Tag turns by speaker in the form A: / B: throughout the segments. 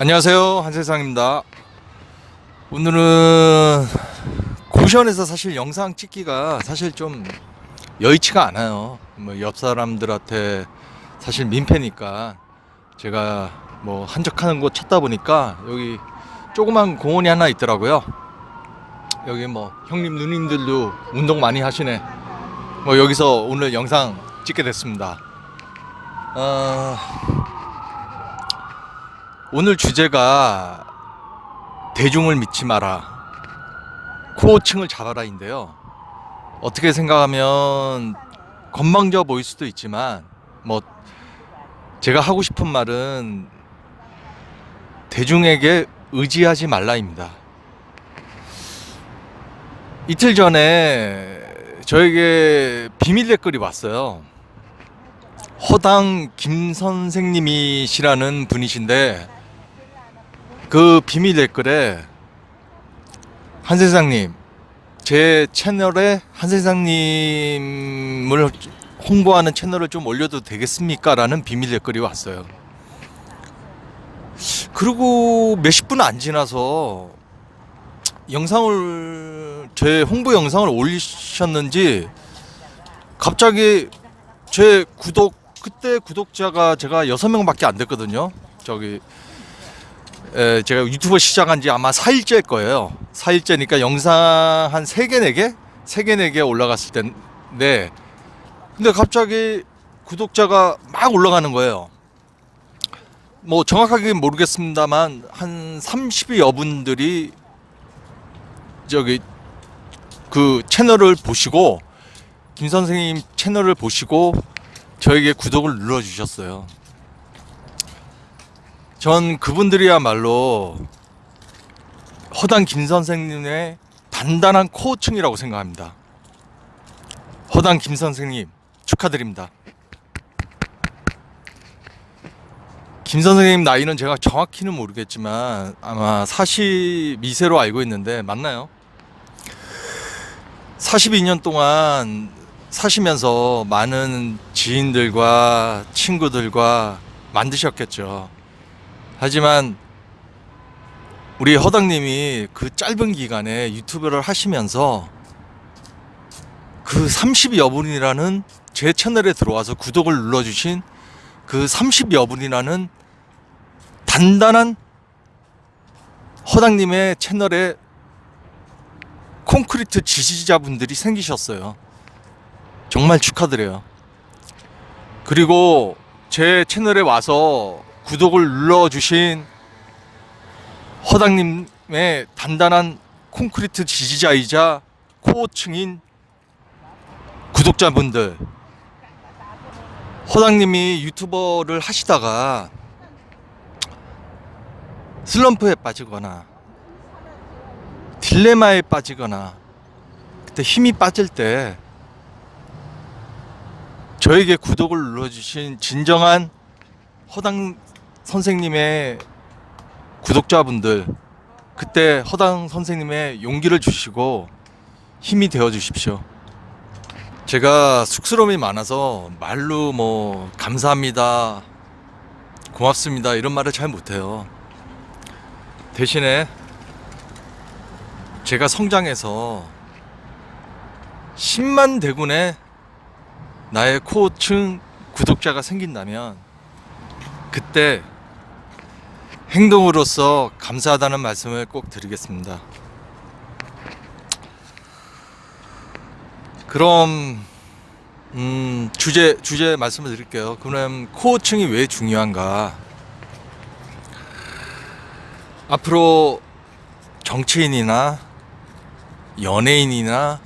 A: 안녕하세요. 한세상입니다. 오늘은 고시원에서 사실 영상 찍기가 사실 좀 여의치가 않아요. 뭐 옆 사람들한테 사실 민폐니까 제가 뭐 한적하는 곳 찾다 보니까 여기 조그만 공원이 하나 있더라고요. 여기 뭐 형님 누님들도 운동 많이 하시네. 뭐 여기서 오늘 영상 찍게 됐습니다. 어... 오늘 주제가 대중을 믿지 마라. 코어층을 잡아라인데요. 어떻게 생각하면 건방져 보일 수도 있지만 뭐 제가 하고 싶은 말은 대중에게 의지하지 말라입니다. 이틀 전에 저에게 비밀 댓글이 왔어요. 허당 김 선생님이시라는 분이신데 그 비밀 댓글에 한세상님 제 채널에 한세상님을 홍보하는 채널을 좀 올려도 되겠습니까? 라는 비밀 댓글이 왔어요. 그리고 몇십 분 안 지나서 영상을 제 홍보 영상을 올리셨는지 갑자기 제 구독 그때 구독자가 제가 여섯 명밖에 안 됐거든요. 저기 에, 제가 유튜브 시작한 지 아마 4일째일 거예요. 4일째니까 영상 한 3개, 4개? 3개, 4개 올라갔을 텐데, 근데 갑자기 구독자가 막 올라가는 거예요. 뭐 정확하게 모르겠습니다만, 한 30여 분들이 저기 그 채널을 보시고, 김 선생님 채널을 보시고, 저에게 구독을 눌러주셨어요. 전 그분들이야말로 허당 김 선생님의 단단한 코어층이라고 생각합니다. 허당 김 선생님 축하드립니다. 김 선생님 나이는 제가 정확히는 모르겠지만 아마 42세로 알고 있는데 맞나요? 42년 동안 사시면서 많은 지인들과 친구들과 만드셨겠죠. 하지만 우리 허당님이 그 짧은 기간에 유튜브를 하시면서 그 30여 분이라는 제 채널에 들어와서 구독을 눌러주신 그 30여 분이라는 단단한 허당님의 채널에 콘크리트 지지자분들이 생기셨어요. 정말 축하드려요. 그리고 제 채널에 와서 구독을 눌러주신 허당님의 단단한 콘크리트 지지자이자 코어층인 구독자분들 허당님이 유튜버를 하시다가 슬럼프에 빠지거나 딜레마에 빠지거나 그때 힘이 빠질 때 저에게 구독을 눌러주신 진정한 허당 선생님의 구독자분들 그때 허당 선생님의 용기를 주시고 힘이 되어 주십시오. 제가 쑥스러움이 많아서 말로 뭐 감사합니다, 고맙습니다 이런 말을 잘 못해요. 대신에 제가 성장해서 10만 대군의 나의 코어층 구독자가 생긴다면 그때 행동으로서 감사하다는 말씀을 꼭 드리겠습니다. 그럼 음, 주제 주제 말씀을 드릴게요. 그럼 코어층이 왜 중요한가? 앞으로 정치인이나 연예인이나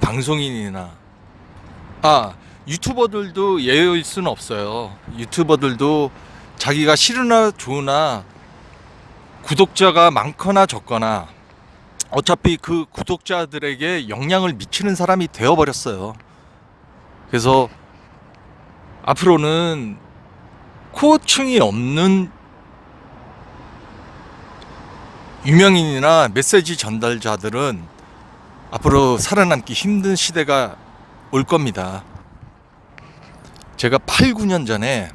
A: 방송인이나 아 유튜버들도 예외일 수는 없어요. 유튜버들도 자기가 싫으나 좋으나 구독자가 많거나 적거나 어차피 그 구독자들에게 영향을 미치는 사람이 되어버렸어요. 그래서 앞으로는 코어층이 없는 유명인이나 메시지 전달자들은 앞으로 살아남기 힘든 시대가 올 겁니다. 제가 8, 9년 전에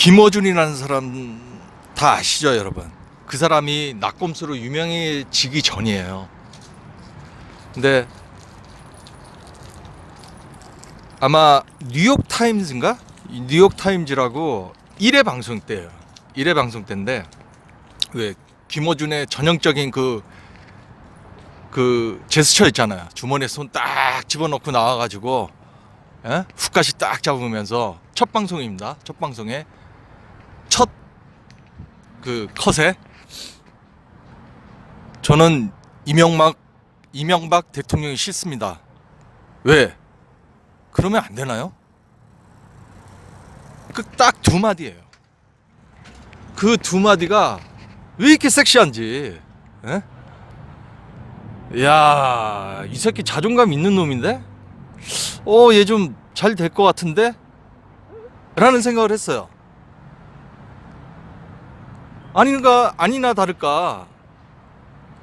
A: 김어준이라는 사람 다 아시죠, 여러분? 그 사람이 낙검수로 유명해지기 전이에요. 근데 아마 뉴욕 타임즈인가? 이 뉴욕 타임즈라고 1회 방송 때예요. 1회 방송 때인데 왜 김어준의 전형적인 그그 제스처 있잖아요. 주머니에 손 딱 집어넣고 나와가지고 예? 훅까지 딱 잡으면서 첫 방송입니다. 첫 방송에 첫 그 컷에 저는 이명박 이명박 대통령이 싫습니다. 왜? 그러면 안 되나요? 그 딱 두 마디예요. 그 두 마디가 왜 이렇게 섹시한지. 예? 야, 이 새끼 자존감 있는 놈인데? 어, 얘 좀 잘 될 것 같은데? 라는 생각을 했어요. 아닌가, 아니나 다를까.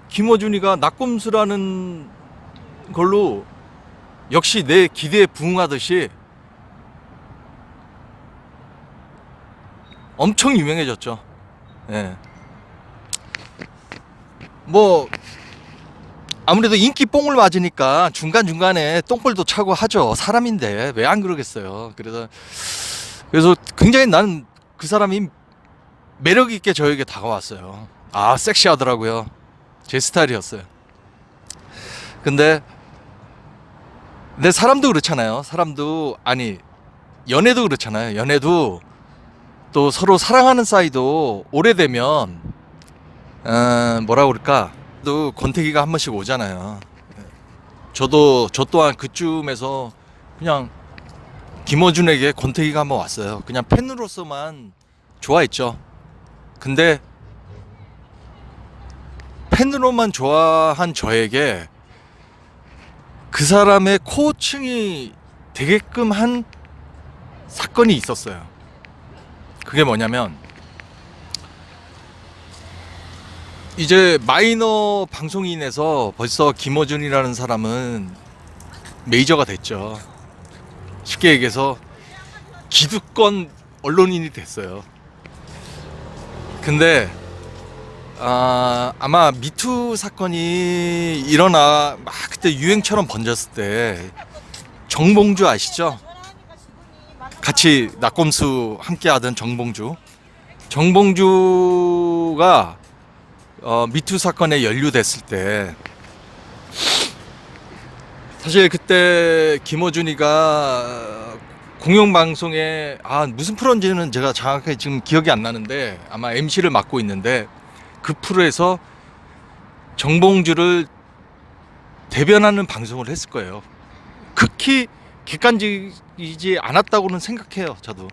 A: 김어준이가 낙검수라는 걸로 역시 내 기대에 부응하듯이 엄청 유명해졌죠. 예. 뭐 아무래도 인기 뽕을 맞으니까 중간 중간에 똥볼도 차고 하죠. 사람인데 왜 안 그러겠어요. 그래서 그래서 굉장히 나는 그 사람이 매력 있게 저에게 다가왔어요. 아 섹시하더라고요. 제 스타일이었어요. 근데 근데 사람도 그렇잖아요. 사람도 아니 연애도 그렇잖아요. 연애도 또 서로 사랑하는 사이도 오래되면 어, 뭐라 그럴까 또 권태기가 한 번씩 오잖아요. 저도 저 또한 그쯤에서 그냥 김어준에게 권태기가 한 번 왔어요. 그냥 팬으로서만 좋아했죠. 근데 팬으로만 좋아한 저에게 그 사람의 코칭이 되게끔 한 사건이 있었어요. 그게 뭐냐면 이제 마이너 방송인에서 벌써 김어준이라는 사람은 메이저가 됐죠. 쉽게 얘기해서 기득권 언론인이 됐어요. 근데 아, 아마 미투 사건이 일어나 막 그때 유행처럼 번졌을 때 정봉주 아시죠? 같이 낙검수 함께 하던 정봉주. 정봉주가 어, 미투 사건에 연루됐을 때 사실 그때 김어준이가 공영방송에 아 무슨 프로인지는 제가 정확하게 지금 기억이 안 나는데 아마 MC를 맡고 있는데 그 프로에서 정봉주를 대변하는 방송을 했을 거예요. 극히 객관적이지 않았다고는 생각해요. 저도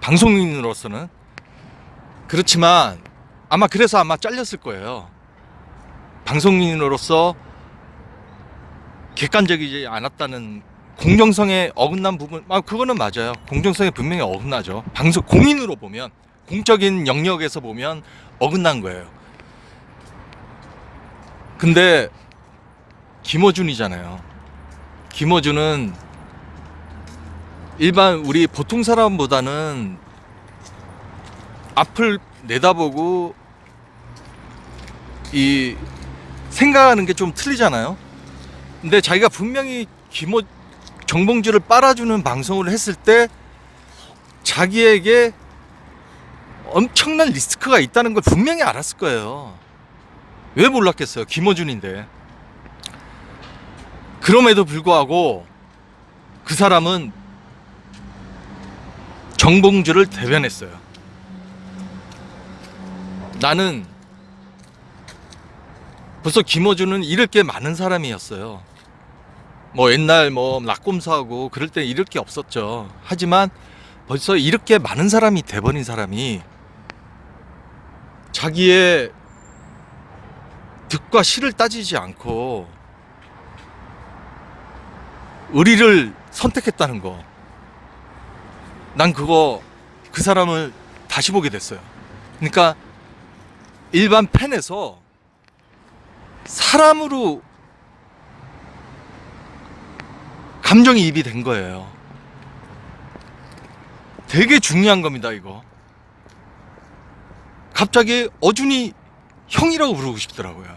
A: 방송인으로서는 그렇지만 아마 그래서 아마 잘렸을 거예요. 방송인으로서 객관적이지 않았다는 공정성에 어긋난 부분, 아 그거는 맞아요. 공정성에 분명히 어긋나죠. 방송 공인으로 보면 공적인 영역에서 보면 어긋난 거예요. 근데 김어준이잖아요. 김어준은 일반 우리 보통 사람보다는 앞을 내다보고 이 생각하는 게 좀 틀리잖아요. 근데 자기가 분명히 김어 정봉주를 빨아주는 방송을 했을 때 자기에게 엄청난 리스크가 있다는 걸 분명히 알았을 거예요. 왜 몰랐겠어요? 김어준인데. 그럼에도 불구하고 그 사람은 정봉주를 대변했어요. 나는 벌써 김어준은 잃을 게 많은 사람이었어요. 뭐 옛날 뭐 낙곰사하고 그럴 때 잃을 게 없었죠. 하지만 벌써 잃을 게 많은 사람이 돼버린 사람이 자기의 득과 실을 따지지 않고 의리를 선택했다는 거. 난 그거 그 사람을 다시 보게 됐어요. 그러니까 일반 팬에서 사람으로 감정이 입이 된 거예요. 되게 중요한 겁니다, 이거. 갑자기 어준이 형이라고 부르고 싶더라고요.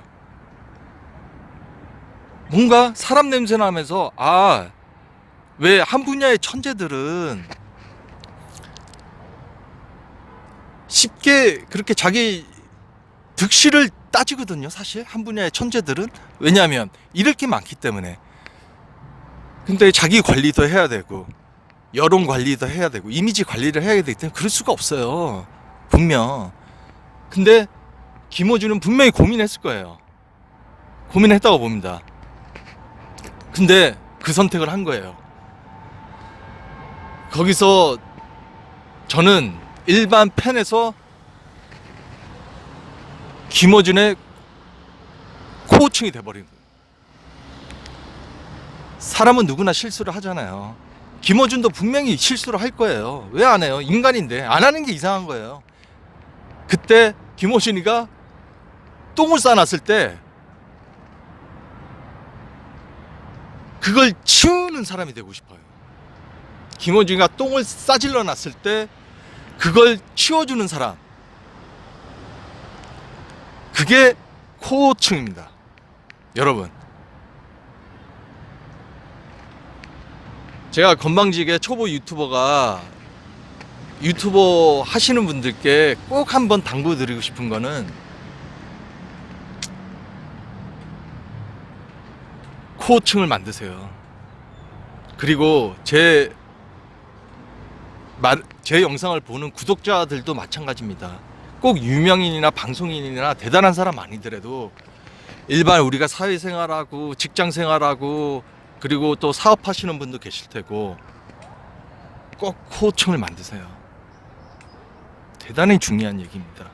A: 뭔가 사람 냄새 나면서 아, 왜 한 분야의 천재들은 쉽게 그렇게 자기 득실을 따지거든요, 사실. 한 분야의 천재들은. 왜냐하면 잃을 게 많기 때문에. 근데 자기 관리도 해야 되고, 여론 관리도 해야 되고, 이미지 관리를 해야 되기 때문에 그럴 수가 없어요. 분명. 근데 김호준은 분명히 고민했을 거예요. 고민했다고 봅니다. 근데 그 선택을 한 거예요. 거기서 저는 일반 팬에서 김어준의 코칭이 돼버린 거예요. 사람은 누구나 실수를 하잖아요. 김어준도 분명히 실수를 할 거예요. 왜 안 해요? 인간인데 안 하는 게 이상한 거예요. 그때 김어준이가 똥을 싸놨을 때 그걸 치우는 사람이 되고 싶어요. 김어준이가 똥을 싸질러 놨을 때 그걸 치워주는 사람. 그게 코칭입니다. 여러분. 제가 건방지게 초보 유튜버가 유튜버 하시는 분들께 꼭 한번 당부드리고 싶은 거는 코칭을 만드세요. 그리고 제 말, 제 영상을 보는 구독자들도 마찬가지입니다. 꼭 유명인이나 방송인이나 대단한 사람 아니더라도 일반 우리가 사회생활하고 직장생활하고 그리고 또 사업하시는 분도 계실 테고 꼭 코칭을 만드세요. 대단히 중요한 얘기입니다.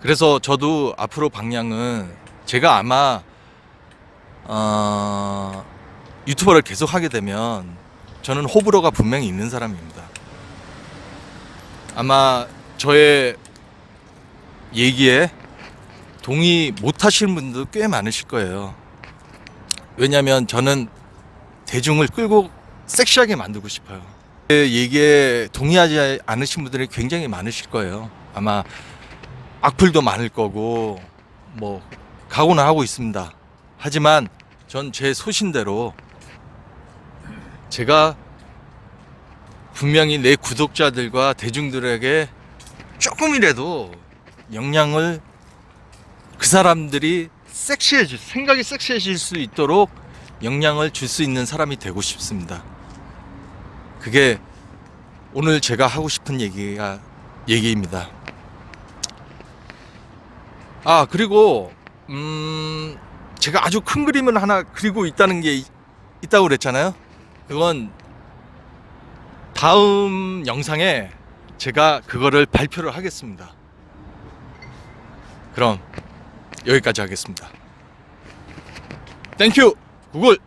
A: 그래서 저도 앞으로 방향은 제가 아마 어, 유튜버를 계속 하게 되면 저는 호불호가 분명히 있는 사람입니다. 아마 저의 얘기에 동의 못 하시는 분도 꽤 많으실 거예요. 왜냐하면 저는 대중을 끌고 섹시하게 만들고 싶어요. 제 얘기에 동의하지 않으신 분들이 굉장히 많으실 거예요. 아마 악플도 많을 거고 뭐 각오는 하고 있습니다. 하지만 전 제 소신대로 제가 분명히 내 구독자들과 대중들에게 조금이라도 영향을 그 사람들이 섹시해질 생각이 섹시해질 수 있도록 영향을 줄 수 있는 사람이 되고 싶습니다. 그게 오늘 제가 하고 싶은 얘기가 얘기입니다. 아 그리고 음 제가 아주 큰 그림을 하나 그리고 있다는 게 있- 있다고 그랬잖아요. 그건 다음 영상에 제가 그거를 발표를 하겠습니다. 그럼 여기까지 하겠습니다. 땡큐 구글